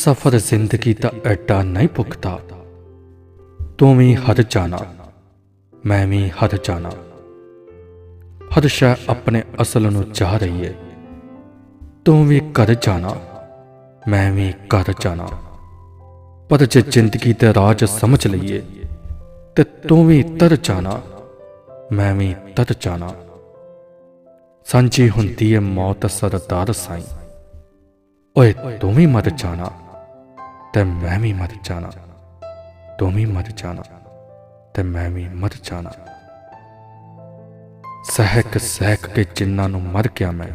ਸਫਰ ਜ਼ਿੰਦਗੀ ਦਾ ਐਡਾ ਨਹੀਂ ਪੁੱਗਦਾ ਤੂੰ ਵੀ ਹਰ ਜਾਣਾ, ਮੈਂ ਵੀ ਹਰ ਜਾਣਾ। ਹਰ ਸ਼ੈ ਆਪਣੇ ਅਸਲ ਨੂੰ ਚਾਹ ਰਹੀ ਏ। ਤੂੰ ਵੀ ਕਰ ਜਾਣਾ, ਮੈਂ ਵੀ ਕਰ ਜਾਣਾ। ਪਰ ਜੇ ਜ਼ਿੰਦਗੀ ਦਾ ਰਾਜ ਸਮਝ ਲਈਏ, ਤੇ ਤੂੰ ਵੀ ਤਰ ਜਾਣਾ, ਮੈਂ ਵੀ ਤਰ ਜਾਣਾ। ਸਾਂਝੀ ਹੁੰਦੀ ਏ ਮੌਤ ਸਰਦਾਰ ਸਾਈਂ। ਓਏ ਤੂੰ ਵੀ ਮਰ ਜਾਣਾ। ਤੇ ਮੈਂ ਵੀ ਮਰ ਜਾਣਾ। ਤੂੰ ਵੀ ਮਰ ਜਾਣਾ ਤੇ ਮੈਂ ਵੀ ਮਰ ਜਾਣਾ। ਸਹਿਕ ਸਹਿਕ ਕੇ ਜਿੰਨਾਂ ਨੂੰ ਮਰ ਗਿਆ ਮੈਂ,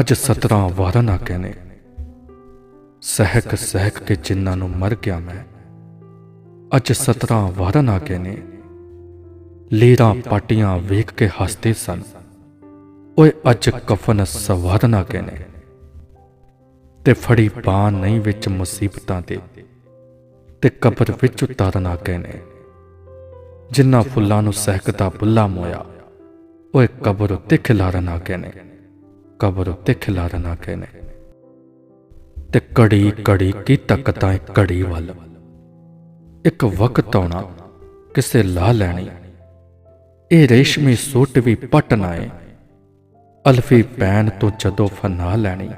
ਅੱਜ 17 ਵਾਰਾਂ ਨਾ ਕਹਨੇ ਸਹਿਕ ਸਹਿਕ ਕੇ ਜਿੰਨਾਂ ਨੂੰ ਮਰ ਗਿਆ ਮੈਂ, ਅੱਜ 17 ਵਾਰਾਂ ਨਾ ਕਹਨੇ ਲੀਰਾਂ ਪਾਟੀਆਂ ਵੇਖ ਕੇ ਹੱਸਦੇ ਸਨ, ਓਏ ਅੱਜ ਕਫਨ ਸਵਾਦ ਨਾ ਕਹਨੇ ਤੇ ਫੜੀ ਬਾਹ ਨਹੀਂ ਵਿੱਚ ਮੁਸੀਬਤਾਂ ਦੇ ਤੇ ਕਬਰ ਵਿੱਚ ਉਤਾਰਨ ਉਤਾਰਨਾ ਨੇ। ਜਿੰਨਾ ਫੁੱਲਾਂ ਨੂੰ ਸਹਿਕਦਾ ਬੁੱਲਾ ਮੋਇਆ ਓਏ ਕਬਰ ਉੱਤੇ ਖਿਲਾਰਨਾ ਨੇ। ਕਬਰ ਉੱਤੇ ਖਿਲਾਰਨਾ ਨੇ। ਤੇ ਕੜੀ ਕੜੀ ਕੀ ਤੱਕਤਾਂ ਕੜੀ ਵੱਲ। ਇੱਕ ਵਕਤ ਆਉਣਾ, ਕਿਸੇ ਲਾ ਲੈਣੀ। ਇਹ ਰੇਸ਼ਮੀ ਸੂਟ ਵੀ ਪਟ ਨਾ ਏ ਅਲਫੀ ਪੈਣ ਤੋਂ ਜਦੋਂ ਫਨਾ ਲੈਣੀ।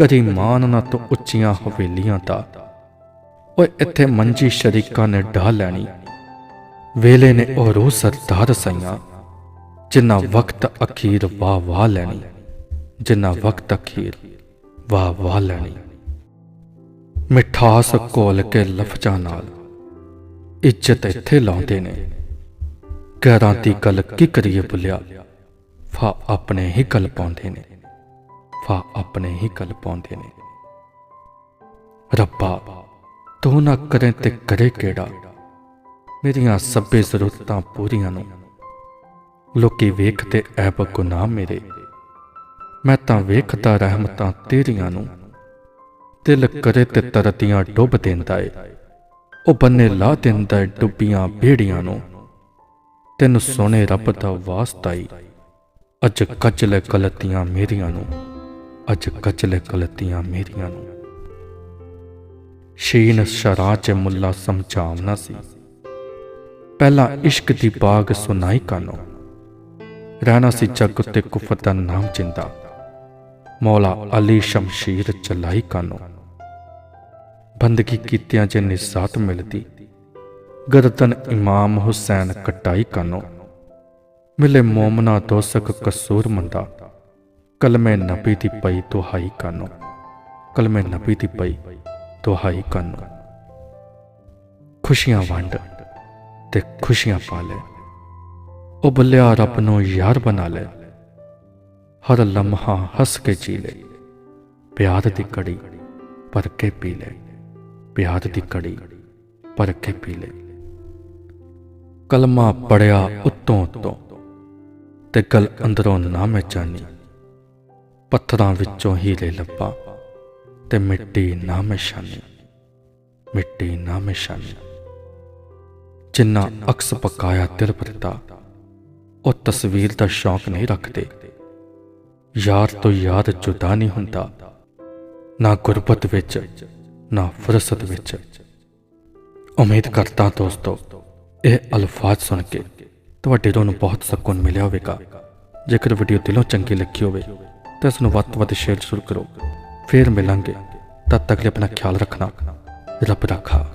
ਕਦੀ ਮਾਨ ਨਾ ਤੋਂ ਉੱਚੀਆਂ ਹਵੇਲੀਆਂ ਦਾ। ਓਏ, ਇੱਥੇ ਮੰਜੀ ਸ਼ਰੀਕਾਂ ਨੇ ਢਾ ਲੈਣੀ। ਵੇਲੇ ਨੇ ਉਹ ਰੂਹ ਸਰਦਾਰ ਸਈਆਂ, ਜਿੰਨਾ ਵਕਤ ਅਖੀਰ ਵਾਹ ਵਾਹ ਲੈਣੀ, ਜਿੰਨਾ ਵਕਤ ਅਖੀਰ ਵਾਹ ਵਾਹ ਲੈਣੀ। ਮਿਠਾਸ ਘੋਲ ਕੇ ਲਫ਼ਜ਼ਾਂ ਨਾਲ ਇੱਜ਼ਤ ਇੱਥੇ ਲਾਉਂਦੇ ਨੇ। ਘਰਾਂ ਦੀ ਗੱਲ ਕੀ ਕਰੀਏ ਬੁਲਿਆ ਫਾ ਆਪਣੇ ਹੀ ਗੱਲ ਪਾਉਂਦੇ ਨੇ। ਫਾ ਆਪਣੇ ਹੀ ਗੱਲ ਪਾਉਂਦੇ ਨੇ। ਰੱਬਾ, ਤੂੰ ਨਾ ਕਰੇ ਤੇ ਕਰੇ ਕਿਹੜਾ? ਮੇਰੀਆਂ ਸਭੇ ਜ਼ਰੂਰਤਾਂ ਪੂਰੀਆਂ ਨੂੰ। ਲੋਕੀ ਵੇਖਦੇ, ਐਬ ਗੁਨਾਹ ਮੇਰੇ। ਮੈਂ ਤਾਂ ਵੇਖਦਾ ਰਹਿਮਤਾਂ ਤੇਰੀਆਂ ਨੂੰ। ਦਿਲ ਕਰੇ ਤੇ ਤਰਤੀਆਂ ਡੁੱਬ ਦਿੰਦਾ ਏ। ਉਹ ਬੰਨੇ ਲਾ ਦਿੰਦਾ ਏ ਡੁੱਬੀਆਂ ਬੇੜੀਆਂ ਨੂੰ। ਤੈਨੂੰ ਸੋਹਣੇ ਰੱਬ ਦਾ ਵਾਸਤਾ ਈ। ਅੱਜ ਕੱਚਲੇ ਗਲਤੀਆਂ ਮੇਰੀਆਂ ਨੂੰ। ਅੱਜ ਕਚਲ ਗਲਤੀਆਂ ਮੇਰੀਆਂ ਨੂੰ। ਸ਼ੀਨ ਸ਼ਰਾ ਚ ਮੁੱਲਾ ਸਮਝਾਵਣਾ ਸੀ। ਪਹਿਲਾਂ ਇਸ਼ਕ ਦੀ ਬਾਗ ਸੁਨਾਈ ਕਾਨੋ ਰਹਿਣਾ ਸੀ ਜੱਗ ਤੇ ਕੁਫਰ ਦਾ ਨਾਮ ਜਿੰਦਾ। ਮੌਲਾ ਅਲੀ ਸ਼ਮਸ਼ੀਰ ਚਲਾਈ ਕਾਨੋ ਬੰਦਗੀ ਕੀਤਿਆਂ ਚ ਨਿਜ਼ਾਤ ਮਿਲਦੀ। ਗਰਦਨ ਇਮਾਮ ਹੁਸੈਨ ਕਟਾਈ ਕਾਨੋ ਮਿਲੇ ਮੋਮਨਾ ਦੋਸਕ ਕਸੂਰ ਮੰਦਾ ਕਲਮੇ ਨਬੀ ਦੀ ਪਈ ਦੁਹਾਈ ਕਾਨੋ। ਕਲਮੇ ਨਬੀ ਦੀ ਪਈ ਦੁਹਾਈ ਕਾਨੋ। ਖੁਸ਼ੀਆਂ ਵੰਡ ਤੇ ਖੁਸ਼ੀਆਂ ਪਾ ਲੈ। ਉਹ ਬੱਲਿਆ ਰੱਬ ਨੂੰ ਯਾਰ ਬਣਾ ਲੈ। ਹਰ ਲਮਹਾ ਹੱਸ ਕੇ ਜੀ ਲੈ। ਪਿਆਰ ਦੀ ਕੜੀ ਭਰ ਕੇ ਪੀ ਲੈ। ਪਿਆਰ ਦੀ ਕੜੀ ਭਰ ਕੇ ਪੀ ਲੈ। ਕਲਮਾ ਪੜਿਆ ਉੱਤੋਂ ਉੱਤੋਂ ਤੇ ਗਲ ਅੰਦਰੋਂ ਨਾ ਮੈਂ ਜਾਣੀ। ਪੱਥਰਾਂ ਵਿੱਚੋਂ ਹੀਰੇ ਲੱਭਾ ਤੇ ਮਿੱਟੀ ਨਾ ਮੈਂ ਮਿੱਟੀ ਨਾ ਮੈਂ ਜਿੰਨਾ ਅਕਸ ਪਕਾਇਆ ਦਿਲ ਭਰਦਾ ਉਹ ਤਸਵੀਰ ਦਾ ਸ਼ੌਕ ਨਹੀਂ ਰੱਖਦੇ। ਯਾਰ ਤੋਂ ਯਾਦ ਜੁਦਾ ਨਹੀਂ ਹੁੰਦਾ, ਨਾ ਗੁਰਬਤ ਵਿੱਚ, ਨਾ ਫੁਰਸਤ ਵਿੱਚ। ਉਮੀਦ ਕਰਦਾ ਦੋਸਤੋ, ਇਹ ਅਲਫਾਜ਼ ਸੁਣ ਕੇ ਤੁਹਾਡੇ ਤੋਂ ਨੂੰ ਬਹੁਤ ਸਕੂਨ ਮਿਲਿਆ ਹੋਵੇਗਾ। ਜੇਕਰ ਵੀਡੀਓ ਦਿਲੋਂ ਚੰਗੀ ਲੱਗੀ ਹੋਵੇ ਤਾਂ ਇਸ ਨੂੰ ਵੱਧ ਤੋਂ ਵੱਧ ਸ਼ੇਅਰ ਜ਼ਰੂਰ ਕਰੋ। ਫੇਰ ਮਿਲਾਂਗੇ। ਤਦ ਤੱਕ ਲਈ ਆਪਣਾ ਖਿਆਲ ਰੱਖਣਾ। ਰੱਬ ਰੱਖਾ